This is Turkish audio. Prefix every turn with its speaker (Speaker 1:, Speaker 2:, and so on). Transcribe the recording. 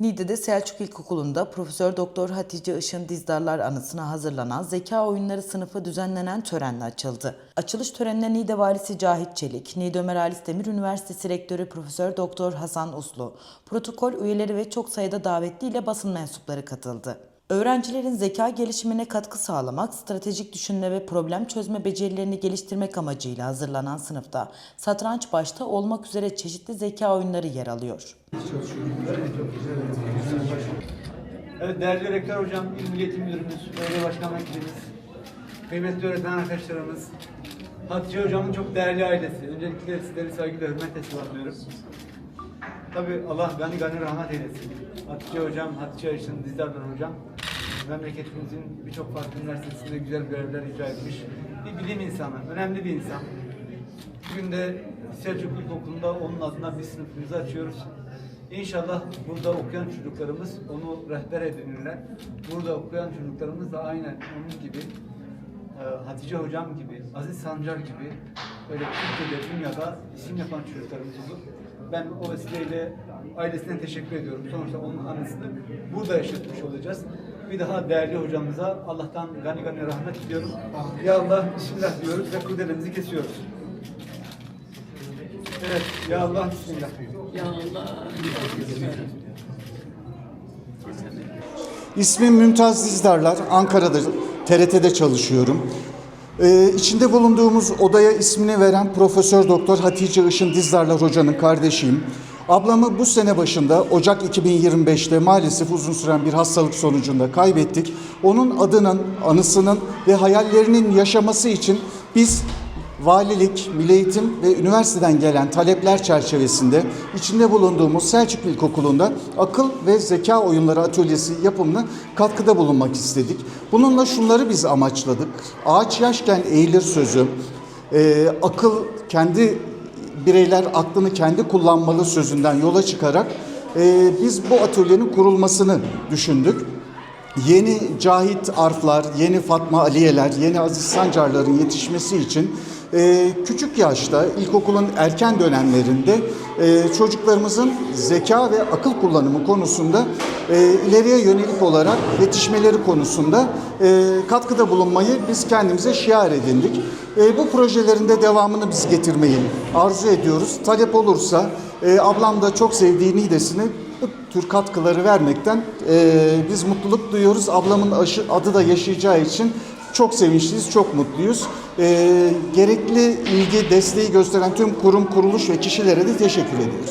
Speaker 1: Niğde'de Selçuk İlkokulu'nda Profesör Doktor Hatice Işın Dizdarlar anısına hazırlanan zeka oyunları sınıfı düzenlenen törenle açıldı. Açılış törenine Niğde Valisi Cahit Çelik, Niğde Ömer Halis Demir Üniversitesi Rektörü Profesör Doktor Hasan Uslu, protokol üyeleri ve çok sayıda davetli ile basın mensupları katıldı. Öğrencilerin zeka gelişimine katkı sağlamak, stratejik düşünme ve problem çözme becerilerini geliştirmek amacıyla hazırlanan sınıfta satranç başta olmak üzere çeşitli zeka oyunları yer alıyor.
Speaker 2: Evet değerli rektör hocam, İl Milli Eğitim Müdürümüz, belediye başkan vekilimiz, kıymetli öğretmen arkadaşlarımız, Hatice hocamın çok değerli ailesi. Öncelikle sizleri saygıyla hürmetle selamlıyorum. Tabii Allah gani gani rahmet eylesin. Hatice hocam, Hatice Ayşın, Dizdardan hocam memleketimizin birçok farklı üniversitesinde güzel görevler icra etmiş. Bir bilim insanı, önemli bir insan. Bugün de Selçuk İlkokulu'nda onun adına bir sınıfımızı açıyoruz. İnşallah burada okuyan çocuklarımız onu rehber edinirler. Burada okuyan çocuklarımız da aynen onun gibi, e, Hatice Hocam gibi, Aziz Sancar gibi böyle Türkiye'de, dünyada isim yapan çocuklarımız olur. Ben o vesileyle ailesine teşekkür ediyorum. Sonuçta onun anısını burada yaşatmış olacağız. Bir daha değerli hocamıza Allah'tan gani gani rahmet diliyorum. Ya Allah Bismillah diyoruz ve kurdelemizi kesiyoruz. Evet, ya Allah Bismillah.
Speaker 3: İsmim Mümtaz Dizdarlar. Ankara'da TRT'de çalışıyorum. Ee, içinde bulunduğumuz odaya ismini veren Profesör Doktor Hatice Işın Dizdarlar hocanın kardeşiyim. Ablamı bu sene başında Ocak 2025'te maalesef uzun süren bir hastalık sonucunda kaybettik. Onun adının, anısının ve hayallerinin yaşaması için biz Valilik, Milli Eğitim ve üniversiteden gelen talepler çerçevesinde içinde bulunduğumuz Selçuk İlkokulu'nda akıl ve zeka oyunları atölyesi yapımına katkıda bulunmak istedik. Bununla şunları biz amaçladık. Ağaç yaşken eğilir sözü, e, akıl kendi bireyler aklını kendi kullanmalı sözünden yola çıkarak e, biz bu atölyenin kurulmasını düşündük. Yeni Cahit Arflar, yeni Fatma Aliyeler, yeni Aziz Sancarların yetişmesi için e, küçük yaşta ilkokulun erken dönemlerinde e, çocuklarımızın zeka ve akıl kullanımı konusunda e, ileriye yönelik olarak yetişmeleri konusunda e, katkıda bulunmayı biz kendimize şiar edindik. E, bu projelerin de devamını biz getirmeyi arzu ediyoruz. Talep olursa e, ablam da çok sevdiği Niğde'sini bu tür katkıları vermekten e, biz mutluluk duyuyoruz. Ablamın aşı, adı da yaşayacağı için çok sevinçliyiz, çok mutluyuz. E, gerekli ilgi, desteği gösteren tüm kurum, kuruluş ve kişilere de teşekkür ediyoruz.